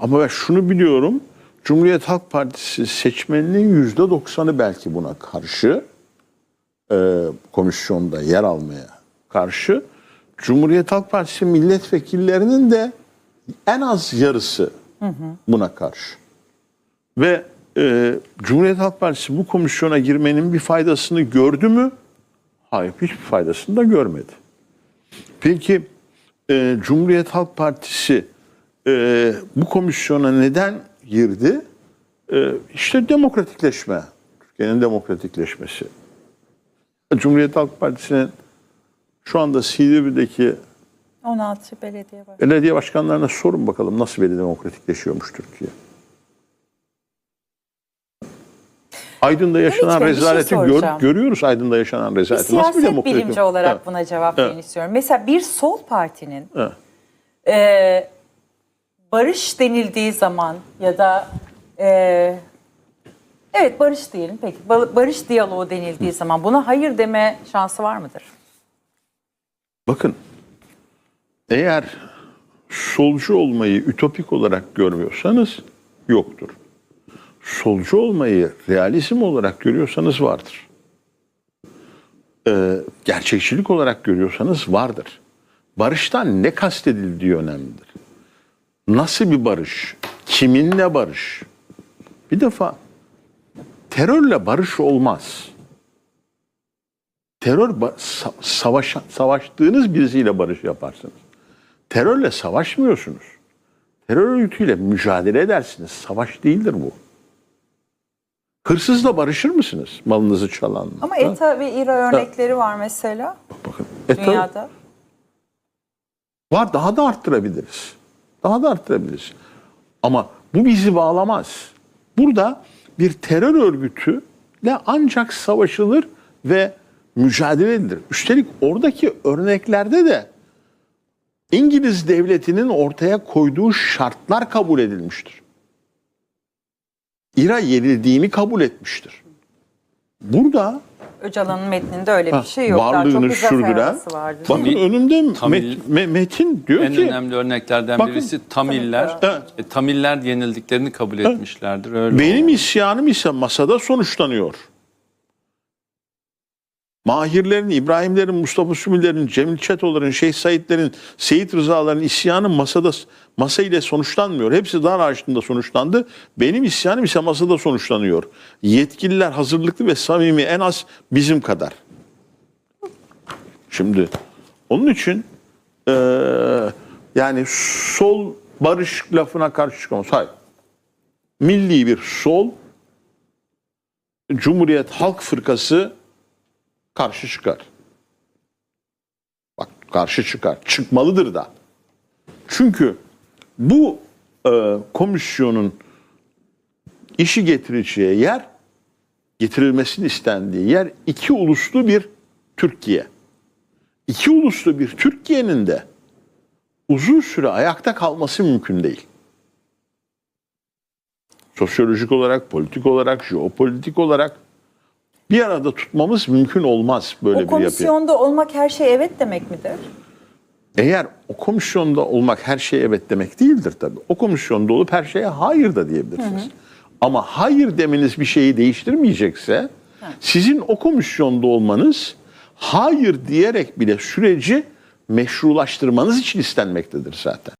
Ama ben şunu biliyorum. Cumhuriyet Halk Partisi seçmeninin yüzde doksanı belki buna karşı e, komisyonda yer almaya karşı. Cumhuriyet Halk Partisi milletvekillerinin de en az yarısı buna karşı. Ve e, Cumhuriyet Halk Partisi bu komisyona girmenin bir faydasını gördü mü? Hayır, hiçbir faydasını da görmedi. Peki e, Cumhuriyet Halk Partisi e, bu komisyona neden girdi? E, işte demokratikleşme, Türkiye'nin demokratikleşmesi. Cumhuriyet Halk Partisi'nin şu anda Silivri'deki 16 belediye var. belediye başkanlarına sorun bakalım nasıl bir demokratikleşiyormuş Türkiye. Aydın'da yaşanan bir şey rezaleti gör- soracağım. görüyoruz Aydın'da yaşanan Bir rezaleti. Nasıl bir siyaset demokratik? bilimci olarak Evet. buna cevap Evet. istiyorum. Mesela bir sol partinin Evet. e, barış denildiği zaman ya da e, evet barış diyelim peki ba- barış diyaloğu denildiği zaman buna hayır deme şansı var mıdır? Bakın eğer solcu olmayı ütopik olarak görmüyorsanız yoktur. Solcu olmayı realizm olarak görüyorsanız vardır. Ee, gerçekçilik olarak görüyorsanız vardır. Barıştan ne kastedildiği önemlidir. Nasıl bir barış? Kiminle barış? Bir defa terörle barış olmaz terör savaş savaştığınız birisiyle barış yaparsınız. Terörle savaşmıyorsunuz. Terör örgütüyle mücadele edersiniz. Savaş değildir bu. Hırsızla barışır mısınız? Malınızı çalanla. Ama Ha? ETA ve İRA örnekleri var mesela Bakın. E, tabii. dünyada. Var daha da arttırabiliriz. Daha da arttırabiliriz. Ama bu bizi bağlamaz. Burada bir terör örgütüyle ancak savaşılır ve mücadele edilir. Üstelik oradaki örneklerde de İngiliz devletinin ortaya koyduğu şartlar kabul edilmiştir. İra yenildiğini kabul etmiştir. Burada Öcalan'ın metninde öyle bir şey yok. Daha çok varlığını sürdüren. Bakın Tamil- önümde Tamil- Met- Me- Metin diyor En ki önemli örneklerden Bakın. birisi Tamiller. Evet. E, Tamiller yenildiklerini kabul etmişlerdir. Öyle Benim oldu. isyanım ise masada sonuçlanıyor. Mahirlerin, İbrahimlerin, Mustafa Sümüler'in, Cemil Çetoğlar'ın, Şeyh Said'lerin, Seyit Rıza'ların isyanı masada masa ile sonuçlanmıyor. Hepsi dar ağacında sonuçlandı. Benim isyanım ise masada sonuçlanıyor. Yetkililer hazırlıklı ve samimi en az bizim kadar. Şimdi onun için eee, yani sol barış lafına karşı çıkamaz. Hayır. Milli bir sol Cumhuriyet Halk Fırkası karşı çıkar. Bak karşı çıkar. Çıkmalıdır da. Çünkü bu e, komisyonun işi getireceği yer getirilmesini istendiği yer iki uluslu bir Türkiye. İki uluslu bir Türkiye'nin de uzun süre ayakta kalması mümkün değil. Sosyolojik olarak, politik olarak, jeopolitik olarak bir arada tutmamız mümkün olmaz böyle O bir yapıya. komisyonda olmak her şey evet demek midir? Eğer o komisyonda olmak her şeye evet demek değildir tabii. O komisyonda olup her şeye hayır da diyebilirsiniz. Ama hayır demeniz bir şeyi değiştirmeyecekse sizin o komisyonda olmanız hayır diyerek bile süreci meşrulaştırmanız için istenmektedir zaten.